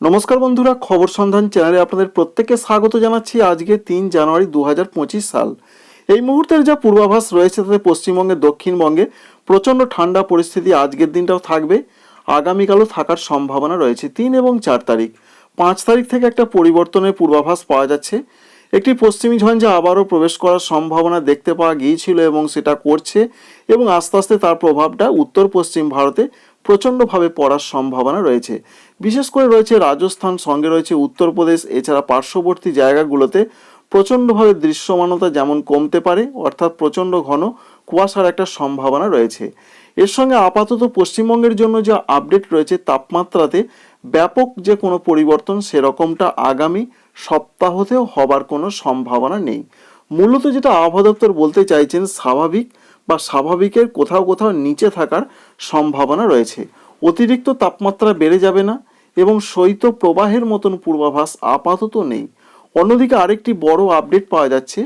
নমস্কার বন্ধুরা, খবর সন্ধান চ্যানেলে আপনাদের প্রত্যেককে স্বাগত জানাচ্ছি আজকে তিন জানুয়ারি দু হাজার পঁচিশ সাল। এই মুহূর্তের যা পূর্বাভাস রয়েছে তাতে পশ্চিমবঙ্গে, দক্ষিণবঙ্গে প্রচণ্ড ঠান্ডা পরিস্থিতি আজকের দিনটাও থাকবে। আগামীকালও থাকার সম্ভাবনা রয়েছে তিন এবং চার তারিখ। পাঁচ তারিখ থেকে একটা পরিবর্তনের পূর্বাভাস পাওয়া যাচ্ছে। একটি পশ্চিমী ঝঞ্ঝা আবারও প্রবেশ করার সম্ভাবনা দেখতে পাওয়া গিয়েছিল এবং সেটা করছে এবং আস্তে আস্তে তার প্রভাবটা উত্তর পশ্চিম ভারতে প্রচণ্ডভাবে পড়ার সম্ভাবনা রয়েছে। বিশেষ করে রয়েছে রাজস্থান, সঙ্গে রয়েছে উত্তরপ্রদেশ, এছাড়া পার্শ্ববর্তী জায়গাগুলোতে প্রচণ্ডভাবে দৃশ্যমানতা যেমন কমতে পারে, অর্থাৎ প্রচণ্ড ঘন কুয়াশার একটা সম্ভাবনা রয়েছে। এর সঙ্গে আপাতত পশ্চিমবঙ্গের জন্য যে আপডেট রয়েছে তাপমাত্রাতে ব্যাপক যে কোনো পরিবর্তন সেরকমটা আগামী সপ্তাহতেও হবার কোনো সম্ভাবনা নেই। মূলত যেটা আবহাওয়া দপ্তর বলতে চাইছেন, স্বাভাবিক বা স্বাভাবিকের কোথাও কোথাও নিচে থাকার সম্ভাবনা রয়েছে। অতিরিক্ত তাপমাত্রা বেড়ে যাবে না এবং শৈত্য প্রবাহের মতন পূর্বাভাস আপাতত নেই। অন্যদিকে আরেকটি বড় আপডেট পাওয়া যাচ্ছে।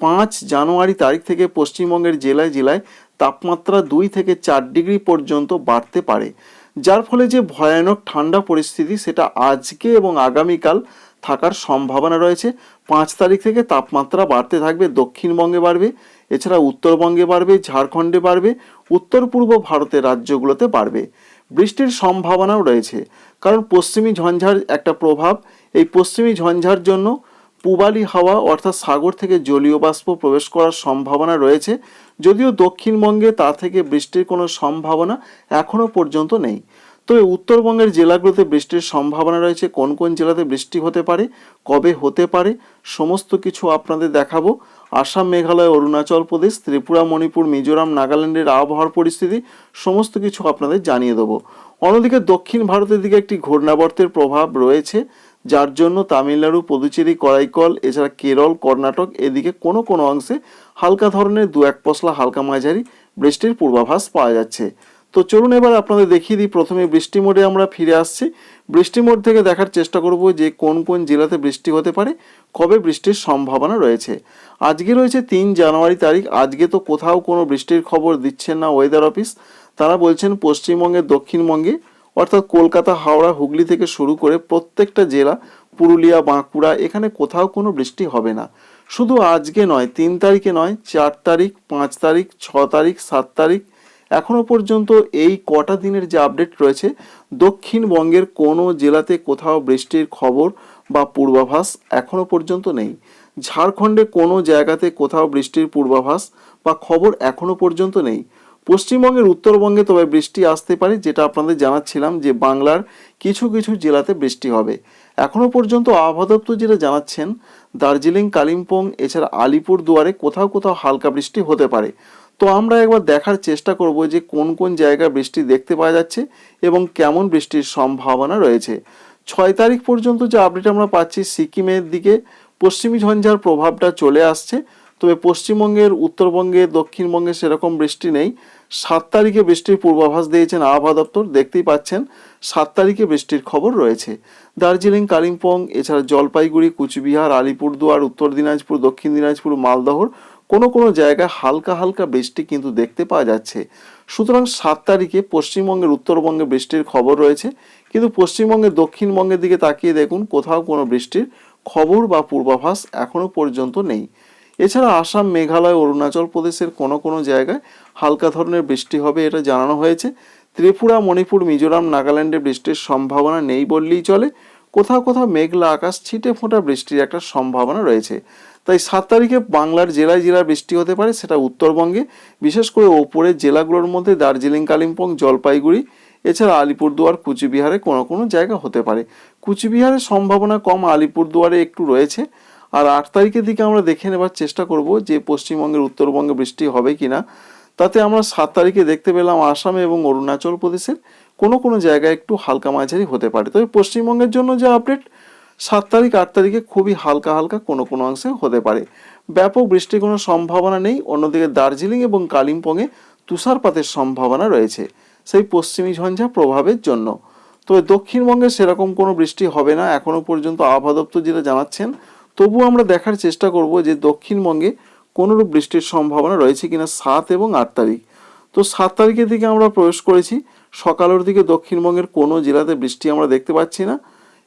পাঁচ জানুয়ারি তারিখ থেকে পশ্চিমবঙ্গের জেলায় জেলায় তাপমাত্রা দুই থেকে চার ডিগ্রি পর্যন্ত বাড়তে পারে, যার ফলে যে ভয়ানক ঠান্ডা পরিস্থিতি সেটা আজকে এবং আগামীকাল থাকার সম্ভাবনা রয়েছে। পাঁচ তারিখ থেকে তাপমাত্রা বাড়তে থাকবে, দক্ষিণবঙ্গে বাড়বে, এছাড়া উত্তরবঙ্গে বাড়বে, ঝাড়খণ্ডে বাড়বে উত্তর পূর্ব ভারতের রাজ্যগুলোতে বাড়বে। বৃষ্টির সম্ভাবনাও রয়েছে। কারণ পশ্চিমী ঝঞ্ঝার একটা প্রভাব, এই পশ্চিমী ঝঞ্ঝার জন্য পূবালি হাওয়া অর্থাৎ সাগর থেকে জলীয় বাষ্প প্রবেশ করার সম্ভাবনা রয়েছে। যদিও দক্ষিণবঙ্গে তা থেকে বৃষ্টির কোনো সম্ভাবনা এখনও পর্যন্ত নেই। তবে উত্তরবঙ্গের জেলাগুলোতে বৃষ্টির সম্ভাবনা রয়েছে। কোন কোন জেলাতে বৃষ্টি হতে পারে, কবে হতে পারে, সমস্ত কিছু আপনাদের দেখাবো। আসাম, মেঘালয়, অরুণাচল প্রদেশ, ত্রিপুরা, মণিপুর, মিজোরাম, নাগাল্যান্ডের আবহাওয়ার পরিস্থিতি, সমস্ত কিছু আপনাদের জানিয়ে দেবো। অন্যদিকে দক্ষিণ ভারতের দিকে একটি ঘূর্ণাবর্তের প্রভাব রয়েছে, যার জন্য তামিলনাড়ু, পুদুচেরি, করাইকল, এছাড়া কেরল, কর্ণাটক এদিকে কোনো কোনো অংশে হালকা ধরনের দু এক পশলা হালকা মাঝারি বৃষ্টির পূর্বাভাস পাওয়া যাচ্ছে। তো চলুন এবার আপনাদের দেখিয়ে দিই। প্রথমে বৃষ্টি মোডে আমরা ফিরে আসছি। বৃষ্টি মোড থেকে দেখার চেষ্টা করব যে কোন কোন জেলাতে বৃষ্টি হতে পারে, কবে বৃষ্টির সম্ভাবনা রয়েছে। আজকে রয়েছে তিন জানুয়ারি তারিখ, আজকে তো কোথাও কোনো বৃষ্টির খবর দিচ্ছেন না ওয়েদার অফিস তারা বলছেন পশ্চিমবঙ্গের দক্ষিণবঙ্গে, অর্থাৎ কলকাতা, হাওড়া, হুগলি থেকে শুরু করে প্রত্যেকটা জেলা, পুরুলিয়া, বাঁকুড়া, এখানে কোথাও কোনো বৃষ্টি হবে না। শুধু আজকে নয়, তিন তারিখে নয়, চার তারিখ, পাঁচ তারিখ, ছ তারিখ, সাত তারিখ এখনও পর্যন্ত এই কটা দিনের যে আপডেট রয়েছে দক্ষিণবঙ্গের কোনো জেলাতে কোথাও বৃষ্টির খবর বা পূর্বাভাস এখনও পর্যন্ত নেই। ঝাড়খণ্ডে কোনো জায়গাতে কোথাও বৃষ্টির পূর্বাভাস বা খবর এখনও পর্যন্ত নেই। পশ্চিমবঙ্গের উত্তরবঙ্গে তবে বৃষ্টি আসতে পারে, যেটা আপনাদের জানাচ্ছিলাম যে বাংলার কিছু কিছু জেলাতে বৃষ্টি হবে। এখনও পর্যন্ত আবহাওয়া দপ্তর যেটা জানাচ্ছেন, দার্জিলিং, কালিম্পং, এছাড়া আলিপুর দুয়ারে কোথাও কোথাও হালকা বৃষ্টি হতে পারে। তো আমরা একবার দেখার চেষ্টা করব যে কোন কোন জায়গায় বৃষ্টি দেখতে পাওয়া যাচ্ছে এবং কেমন বৃষ্টির সম্ভাবনা রয়েছে। ছয় তারিখ পর্যন্ত যে আপডেট আমরা পাচ্ছি, সিকিমের দিকে পশ্চিমী ঝঞ্ঝার প্রভাবটা চলে আসছে। তবে পশ্চিমবঙ্গের, উত্তরবঙ্গে, দক্ষিণবঙ্গে সেরকম বৃষ্টি নেই। সাত তারিখে বৃষ্টির পূর্বাভাস দিয়েছেন আবহাওয়া দপ্তর, দেখতেই পাচ্ছেন সাত তারিখে বৃষ্টির খবর রয়েছে। দার্জিলিং, কালিম্পং, এছাড়া জলপাইগুড়ি, কুচবিহার, আলিপুরদুয়ার, উত্তর দিনাজপুর, দক্ষিণ দিনাজপুর, মালদহর কোনো কোনো জায়গায় হালকা হালকা বৃষ্টি কিন্তু দেখতে পাওয়া যাচ্ছে। সুতরাং সাত তারিখে পশ্চিমবঙ্গের উত্তরবঙ্গে বৃষ্টির খবর রয়েছে। কিন্তু পশ্চিমবঙ্গের দক্ষিণবঙ্গের দিকে তাকিয়ে দেখুন, কোথাও কোনো বৃষ্টির খবর বা পূর্বাভাস এখনও পর্যন্ত নেই। এছাড়া আসাম, মেঘালয়, অরুণাচল প্রদেশের কোনো কোনো জায়গায় হালকা ধরনের বৃষ্টি হবে এটা জানানো হয়েছে। ত্রিপুরা, মণিপুর, মিজোরাম, নাগাল্যান্ডে বৃষ্টির সম্ভাবনা নেই বললেই চলে। কোথাও কোথাও মেঘলা আকাশ, ছিটে ফোঁটা বৃষ্টির একটা সম্ভাবনা রয়েছে। তাই সাত তারিখে বাংলার জেলায় জেলায় বৃষ্টি হতে পারে, সেটা উত্তরবঙ্গে। বিশেষ করে ওপরের জেলাগুলোর মধ্যে দার্জিলিং, কালিম্পং, জলপাইগুড়ি, এছাড়া আলিপুরদুয়ার, কুচবিহারে কোনো কোনো জায়গা হতে পারে। কুচবিহারের সম্ভাবনা কম, আলিপুরদুয়ারে একটু রয়েছে। আর আট তারিখের দিকে আমরা দেখে নেবার চেষ্টা করব যে পশ্চিমবঙ্গের উত্তরবঙ্গে বৃষ্টি হবে কিনা। তাতে আমরা সাত তারিখে দেখতে পেলাম আসামে এবং অরুণাচল প্রদেশের কোনো কোনো জায়গায় একটু হালকা মাঝারি হতে পারে। তবে পশ্চিমবঙ্গের জন্য যে আপডেট সাত তারিখ, আট তারিখে খুবই হালকা হালকা কোনো কোনো অংশে হতে পারে। ব্যাপক বৃষ্টির কোনো সম্ভাবনা নেই। অন্যদিকে দার্জিলিং এবং কালিম্পংয়ে তুষারপাতের সম্ভাবনা রয়েছে। সেই পশ্চিমী ঝঞ্ঝা প্রভাবের জন্য। তবে দক্ষিণবঙ্গে সেরকম কোনো বৃষ্টি হবে না। এখনও পর্যন্ত আবহাওয়া দপ্তর যেটা জানাচ্ছেন তবু আমরা দেখার চেষ্টা করব যে দক্ষিণবঙ্গে কোনোরূপ বৃষ্টির সম্ভাবনা রয়েছে কিনা সাত এবং আট তারিখ। তো সাত তারিখের দিকে আমরা প্রবেশ করেছি। সকালের দিকে দক্ষিণবঙ্গের কোনো জেলাতে বৃষ্টি আমরা দেখতে পাচ্ছি না,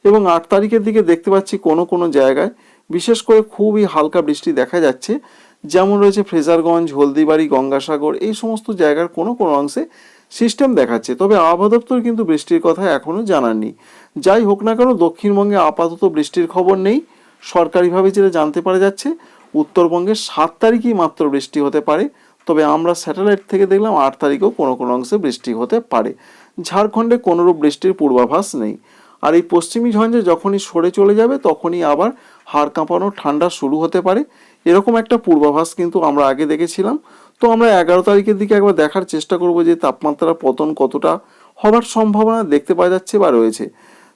এবং আট তারিখের দিকে দেখতে পাচ্ছি কোনো কোনো জায়গায় বিশেষ করে খুবই হালকা বৃষ্টি দেখা যাচ্ছে, যেমন রয়েছে ফ্রেজারগঞ্জ, হলদিবাড়ি, গঙ্গাসাগর, এই সমস্ত জায়গার কোনো কোনো অংশে সিস্টেম দেখাচ্ছে। তবে আবহাওয়া দপ্তর কিন্তু বৃষ্টির কথা এখনও জানাননি। যাই হোক না কেন, দক্ষিণবঙ্গে আপাতত বৃষ্টির খবর নেই। সরকারিভাবে যেটা জানতে পারা যাচ্ছে, উত্তরবঙ্গে সাত তারিখই মাত্র বৃষ্টি হতে পারে। তবে আমরা স্যাটেলাইট থেকে দেখলাম আট তারিখেও কোনো কোনো অংশে বৃষ্টি হতে পারে। ঝাড়খণ্ডে কোনোরূপ বৃষ্টির পূর্বাভাস নেই। আর এই পশ্চিমী ঝঞ্ঝে যখনই সরে চলে যাবে, তখনই আবার হাড় কাঁপানো ঠান্ডা শুরু হতে পারে। এরকম একটা পূর্বাভাস কিন্তু আমরা আগে দেখেছিলাম। তো আমরা এগারো তারিখের দিকে একবার দেখার চেষ্টা করব যে তাপমাত্রা পতন কতটা হবার সম্ভাবনা দেখতে পাওয়া যাচ্ছে বা রয়েছে।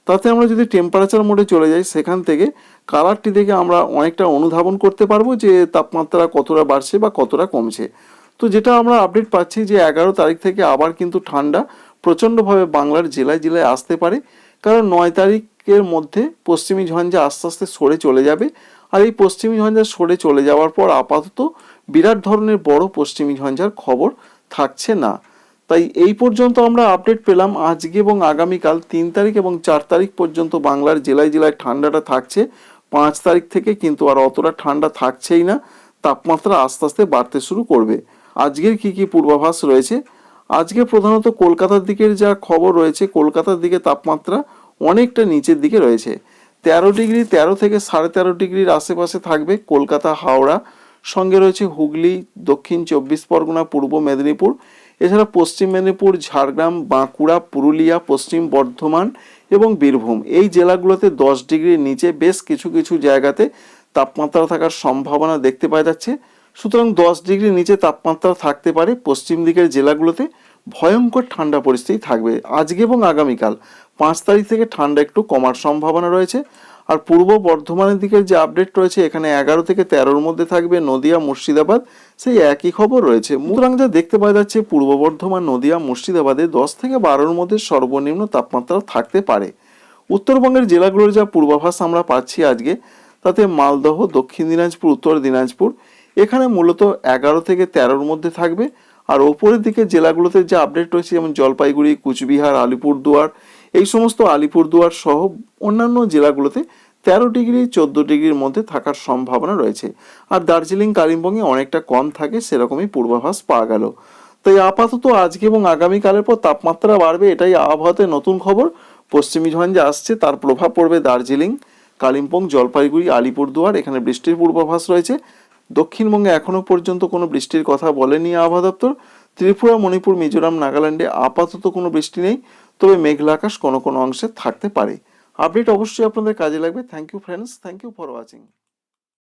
তাতে আমরা যদি টেম্পারেচার মোডে চলে যাই, সেখান থেকে কালারটি দেখে আমরা অনেকটা অনুধাবন করতে পারব যে তাপমাত্রা কতটা বাড়ছে বা কতটা কমছে। তো যেটা আমরা আপডেট পাচ্ছি যে এগারো তারিখ থেকে আবার কিন্তু ঠান্ডা, প্রচণ্ডভাবে বাংলার জেলায় জেলায় আসতে পারে। কারণ নয় তারিখের মধ্যে পশ্চিমী ঝঞ্ঝা আস্তে আস্তে সরে চলে যাবে। আর এই পশ্চিমী ঝঞ্ঝা সরে চলে যাওয়ার পর আপাতত বিরাট ধরনের বড় পশ্চিমী ঝঞ্ঝার খবর থাকছে না। তাই এই পর্যন্ত আমরা আপডেট পেলাম। আজকে এবং আগামীকাল তিন তারিখ এবং চার তারিখ পর্যন্ত বাংলার জেলায় জেলায় ঠান্ডাটা থাকছে। পাঁচ তারিখ থেকে কিন্তু আর অতটা ঠান্ডা থাকছেই না। তাপমাত্রা আস্তে আস্তে বাড়তে শুরু করবে। আজকের কি কি পূর্বাভাস রয়েছে? আজকে প্রধানত কলকাতার দিকের যা খবর রয়েছে, কলকাতার দিকে তাপমাত্রা অনেকটা নিচের দিকে রয়েছে। তেরো ডিগ্রি, তেরো থেকে সাড়ে তেরো ডিগ্রির আশেপাশে থাকবে কলকাতা, হাওড়া। সঙ্গে রয়েছে হুগলি, দক্ষিণ চব্বিশ পরগনা, পূর্ব মেদিনীপুর। এছাড়া পশ্চিম মেদিনীপুর, ঝাড়গ্রাম, বাঁকুড়া, পুরুলিয়া, পশ্চিম বর্ধমান এবং বীরভূম। এই জেলাগুলোতে দশ ডিগ্রির নিচে বেশ কিছু কিছু জায়গাতে তাপমাত্রা থাকার সম্ভাবনা দেখতে পাওয়া যাচ্ছে। সুতরাং দশ ডিগ্রি নিচে তাপমাত্রা থাকতে পারে, পশ্চিম দিকের জেলাগুলোতে ভয়ঙ্কর ঠান্ডা পরিস্থিতি থাকবে। আজকে এবং আগামীকাল পাঁচ তারিখ থেকে ঠান্ডা একটু কমার সম্ভাবনা রয়েছে। আর পূর্ব বর্ধমানের দিকের যে আপডেট রয়েছে, এখানে এগারো থেকে তেরোর মধ্যে থাকবে নদিয়া, মুর্শিদাবাদ, সেই একই খবর রয়েছে। সুতরাং যা দেখতে পাওয়া যাচ্ছে, পূর্ব বর্ধমান, নদিয়া, মুর্শিদাবাদে দশ থেকে বারোর মধ্যে সর্বনিম্ন তাপমাত্রা থাকতে পারে। উত্তরবঙ্গের জেলাগুলোর যা পূর্বাভাস আমরা পাচ্ছি আজকে, তাতে মালদহ, দক্ষিণ দিনাজপুর, উত্তর দিনাজপুর এখানে মূলত এগারো থেকে তেরোর মধ্যে থাকবে। আর ওপরের দিকে জেলাগুলোতে যে আপডেট রয়েছে, যেমন জলপাইগুড়ি, কুচবিহার, আলিপুরদুয়ার, এই সমস্ত আলিপুরদুয়ার সহ অন্যান্য জেলাগুলোতে তেরো ডিগ্রি, চোদ্দ ডিগ্রির মধ্যে থাকার সম্ভাবনা রয়েছে। আর দার্জিলিং, কালিম্পংয়ে অনেকটা কম থাকে, সেরকমই পূর্বাভাস পাওয়া গেল। তাই আপাতত আজকে এবং আগামীকালের পর তাপমাত্রা বাড়বে, এটাই আবহাওয়াতে নতুন খবর। পশ্চিমী ঝঞ্ঝে আসছে, তার প্রভাব পড়বে দার্জিলিং, কালিম্পং, জলপাইগুড়ি, আলিপুরদুয়ার, এখানে বৃষ্টির পূর্বাভাস রয়েছে। দক্ষিণবঙ্গে এখনও পর্যন্ত কোনো বৃষ্টির কথা বলেনি আবহাওয়া দপ্তর। ত্রিপুরা, মণিপুর, মিজোরাম, নাগাল্যান্ডে আপাতত কোনো বৃষ্টি নেই, তবে মেঘলা আকাশ কোনো কোনো অংশে থাকতে পারে। আপডেট অবশ্যই আপনাদের কাজে লাগবে। Thank you friends thank you for watching